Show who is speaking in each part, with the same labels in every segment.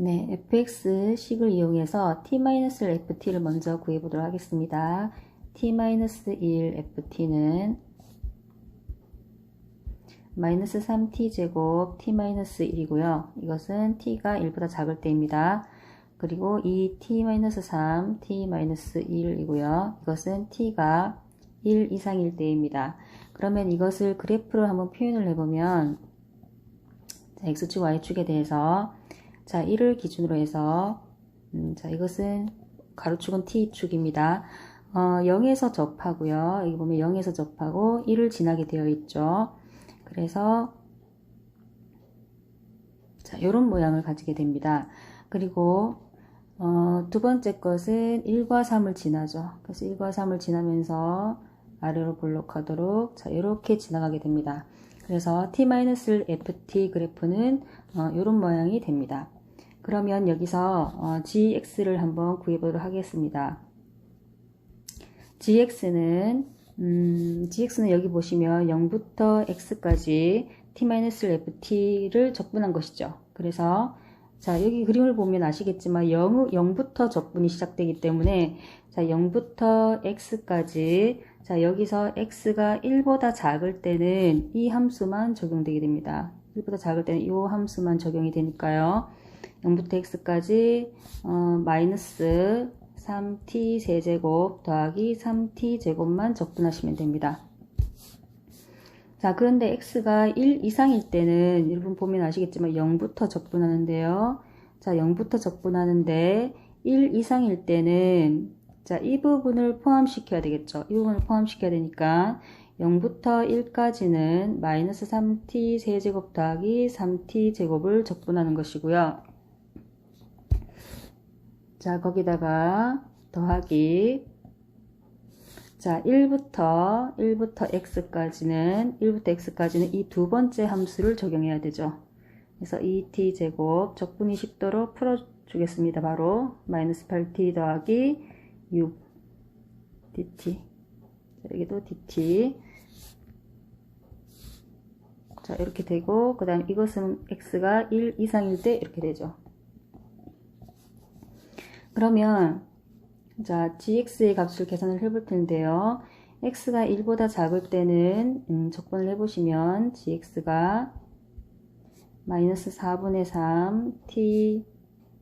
Speaker 1: 네, fx식을 이용해서 t-ft를 먼저 구해보도록 하겠습니다. t-1 ft는 마이너스 3t제곱 t-1이고요. 이것은 t가 1보다 작을 때입니다. 그리고 이 t-3, t-1이고요. 이것은 t가 1 이상일 때입니다. 그러면 이것을 그래프로 한번 표현을 해보면 자, x축, y축에 대해서 자 1을 기준으로 해서 음, 자 이것은 가로축은 t축입니다. 어, 0에서 접하고요. 여기 보면 0에서 접하고 1을 지나게 되어 있죠. 그래서 자 이런 모양을 가지게 됩니다. 그리고 어, 두 번째 것은 1과 3을 지나죠. 그래서 1과 3을 지나면서 아래로 볼록하도록 자 이렇게 지나가게 됩니다. 그래서 t-ft 그래프는 어, 이런 모양이 됩니다. 그러면 여기서 어, gx를 한번 구해보도록 하겠습니다. gx는 음, gx는 여기 보시면 0부터 x까지 t-ft를 적분한 것이죠. 그래서 자 여기 그림을 보면 아시겠지만 0, 0부터 적분이 시작되기 때문에 자 0부터 x까지 자 여기서 x가 1보다 작을 때는 이 함수만 적용되게 됩니다. 1보다 작을 때는 이 함수만 적용이 되니까요. 0부터 x까지 어, 마이너스 3t 세제곱 더하기 3t 제곱만 적분하시면 됩니다. 자 그런데 x가 1 이상일 때는 여러분 보면 아시겠지만 0부터 적분하는데요. 자 0부터 적분하는데 1 이상일 때는 자 이 부분을 포함시켜야 되겠죠. 이 부분을 포함시켜야 되니까 0부터 1까지는 마이너스 3t 세제곱 더하기 3t 제곱을 적분하는 것이고요. 자 거기다가 더하기 자 1부터 1부터 x까지는 1부터 x까지는 이 두 번째 함수를 적용해야 되죠. 그래서 2t 제곱 적분이 쉽도록 풀어주겠습니다. 바로 마이너스 8t 더하기 6 dt 여기도 dt 자 이렇게 되고 그 다음 이것은 x가 1 이상일 때 이렇게 되죠. 그러면 자 gx의 값을 계산을 해볼 텐데요. x가 1보다 작을 때는 음, 적분을 해보시면 gx가 마이너스 4분의 3 t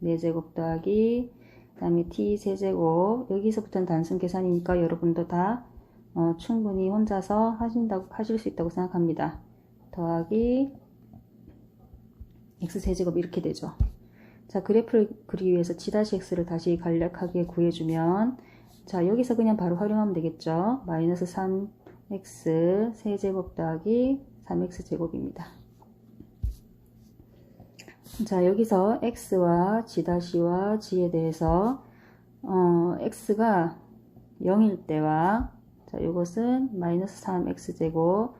Speaker 1: 4제곱 더하기 그 다음에 t 세제곱 여기서부터는 단순 계산이니까 여러분도 다 어, 충분히 혼자서 하신다고 하실 수 있다고 생각합니다. 더하기 x 세제곱 이렇게 되죠. 자 그래프를 그리기 위해서 g-x를 다시 간략하게 구해주면 자 여기서 그냥 바로 활용하면 되겠죠. 마이너스 3x 세제곱 더하기 3x 제곱입니다. 자 여기서 x와 g-와 g에 대해서 어, x가 0일 때와 자 이것은 마이너스 3x 제곱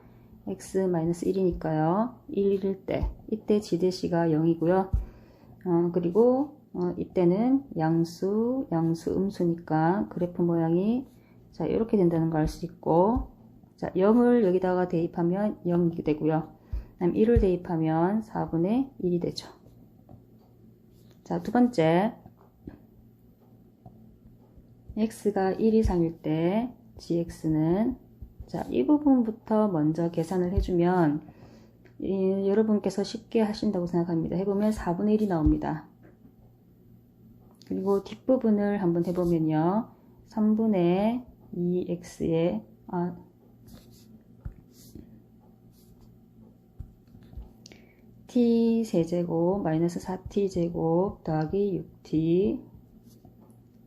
Speaker 1: x 마이너스 1이니까요 1일 때 이때 g-가 0이고요 어, 그리고 어, 이때는 양수, 양수, 음수니까 그래프 모양이 자 이렇게 된다는 걸 알 수 있고 자 0을 여기다가 대입하면 0이 되고요. 그다음 1을 대입하면 4분의 1이 되죠. 자 두 번째 x가 1 이상일 때 gx는 자 이 부분부터 먼저 계산을 해주면 예, 여러분께서 쉽게 하신다고 생각합니다. 해보면 4분의 1이 나옵니다. 그리고 뒷부분을 한번 해보면요. 3분의 2x의 아, t 세제곱 마이너스 4t 제곱 더하기 6t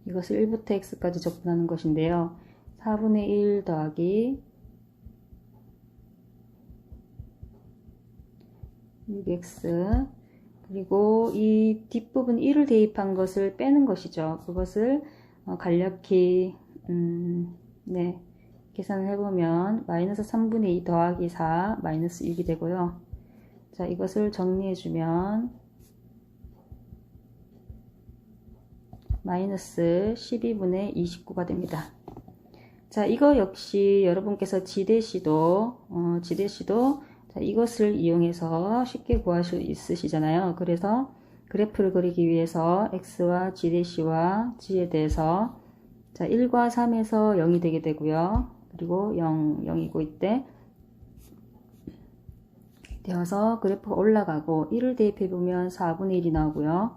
Speaker 1: 이것을 1부터 x까지 적분하는 것인데요. 4분의 1 더하기 6x 그리고 이 뒷부분 1을 대입한 것을 빼는 것이죠. 그것을 어, 간략히 음, 네 계산을 해보면 마이너스 3분의 2 더하기 4 마이너스 6이 되고요. 자 이것을 정리해주면 마이너스 12분의 29가 됩니다. 자 이거 역시 여러분께서 지대시도 어, 지대시도 자, 이것을 이용해서 쉽게 구할 수 있으시잖아요. 그래서 그래프를 그리기 위해서 x와 g-와 g에 대해서 자 1과 3에서 0이 되게 되고요. 그리고 0, 0이고 이때 되어서 그래프가 올라가고 1을 대입해 보면 4분의 1이 나오고요.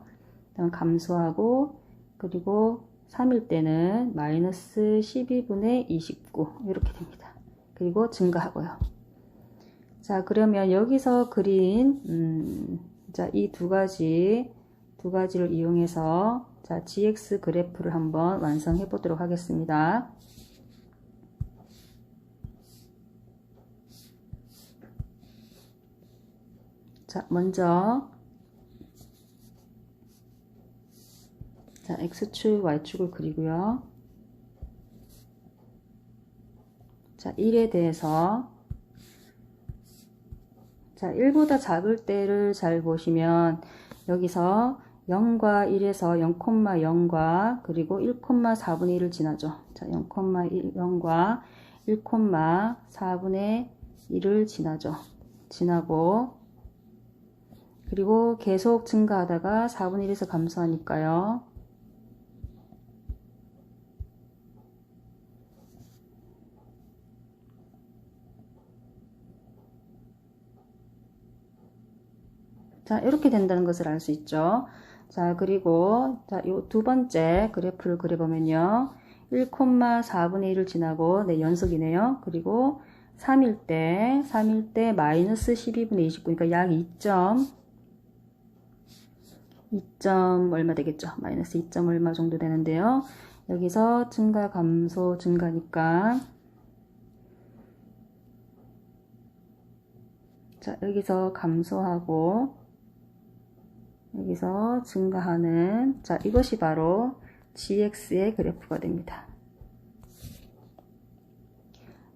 Speaker 1: 다음 감소하고 그리고 3일 때는 마이너스 12분의 29 이렇게 됩니다. 그리고 증가하고요. 자 그러면 여기서 그린 음, 자이 두 가지 두 가지를 이용해서 자 gx 그래프를 한번 완성해 보도록 하겠습니다. 자 먼저 자, X축, Y축을 그리고요. 자, 1에 대해서 자, 1보다 작을 때를 잘 보시면 여기서 0과 1에서 0,0과 그리고 1,4분의 1을 지나죠. 자, 0,1, 0과 1,4분의 1을 지나죠. 지나고 그리고 계속 증가하다가 4분의 1에서 감소하니까요. 자, 이렇게 된다는 것을 알 수 있죠. 자, 그리고 자, 요 두 번째 그래프를 그려보면요. 1,4분의 1을 지나고 네, 연속이네요. 그리고 3일 때, 3일 때 마이너스 12분의 29, 그러니까 약 2점, 2점 얼마 되겠죠? 마이너스 2점 얼마 정도 되는데요. 여기서 증가, 감소, 증가니까 자, 여기서 감소하고 여기서 증가하는 자 이것이 바로 gx의 그래프가 됩니다.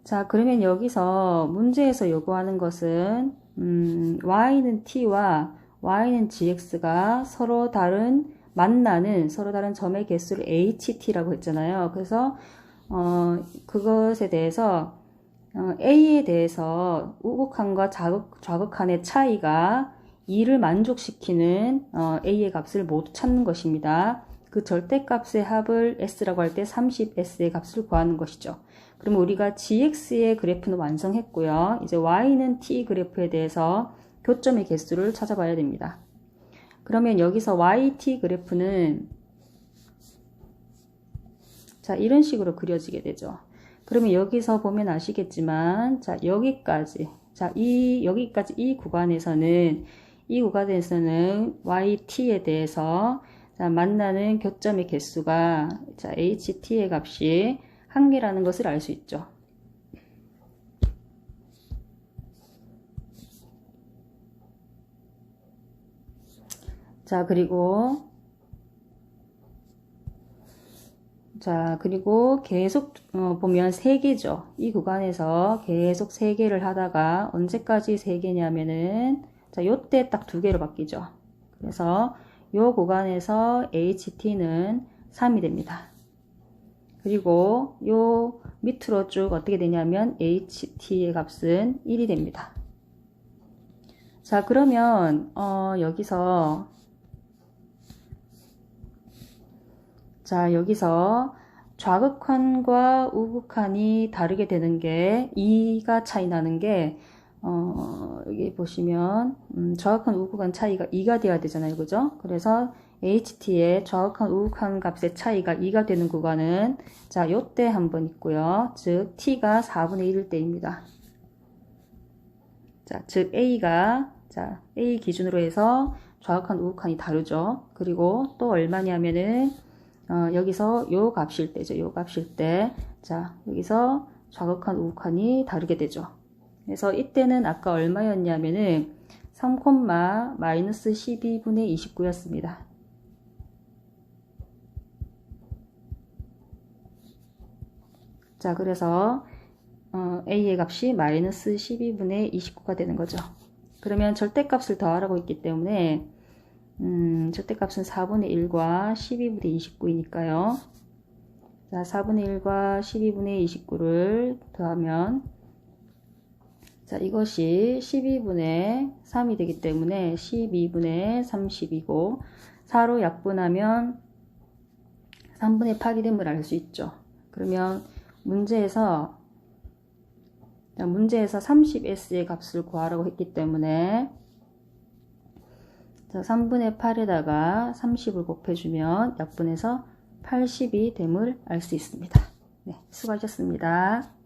Speaker 1: 자 그러면 여기서 문제에서 요구하는 것은 음, y는 t와 y는 gx가 서로 다른 만나는 서로 다른 점의 개수를 ht라고 했잖아요. 그래서 어, 그것에 대해서 어, a에 대해서 우극한과 좌극, 좌극한의 차이가 2를 만족시키는 어, a의 값을 모두 찾는 것입니다. 그 절대값의 합을 s라고 할 때 30s의 값을 구하는 것이죠. 그러면 우리가 gx의 그래프는 완성했고요. 이제 y는 t 그래프에 대해서 교점의 개수를 찾아봐야 됩니다. 그러면 여기서 yt 그래프는 자 이런 식으로 그려지게 되죠. 그러면 여기서 보면 아시겠지만 자 여기까지 자 이 여기까지 이 구간에서는 이 구간에서는 yt에 대해서 자, 만나는 교점의 개수가 자, ht의 값이 한 개라는 것을 알 수 있죠. 자, 그리고 자, 그리고 계속 어, 보면 3개죠. 이 구간에서 계속 3개를 하다가 언제까지 3개냐면은 자, 요때 딱 두 개로 바뀌죠. 그래서 요 구간에서 HT는 3이 됩니다. 그리고 요 밑으로 쭉 어떻게 되냐면 HT의 값은 1이 됩니다. 자, 그러면 어, 여기서 자, 여기서 좌극한과 우극한이 다르게 되는 게 2가 차이 나는 게 어, 여기 보시면 음, 좌극한 우극한 차이가 2가 돼야 되잖아요. 그죠? 그래서 HT의 좌극한 우극한 값의 차이가 2가 되는 구간은 자, 요때 한번 있고요. 즉 T가 4분의 1일 때입니다. 자, 즉 A가 자, A 기준으로 해서 좌극한 우극한이 다르죠. 그리고 또 얼마냐면은 어, 여기서 요 값일 때죠. 요 값일 때. 자, 여기서 좌극한 우극한이 다르게 되죠. 그래서 이때는 아까 얼마였냐면은 3, 마이너스 12분의 29였습니다. 자, 그래서 어, A의 값이 마이너스 12분의 29가 되는 거죠. 그러면 절대값을 더하라고 했기 때문에 음, 절대값은 4분의 1과 12분의 29이니까요. 자, 4분의 1과 12분의 29를 더하면 자, 이것이 12분의 3이 되기 때문에 12분의 30이고 4로 약분하면 3분의 8이 됨을 알 수 있죠. 그러면 문제에서 자, 문제에서 30S의 값을 구하라고 했기 때문에 자, 3분의 8에다가 30을 곱해주면 약분해서 80이 됨을 알 수 있습니다. 네, 수고하셨습니다.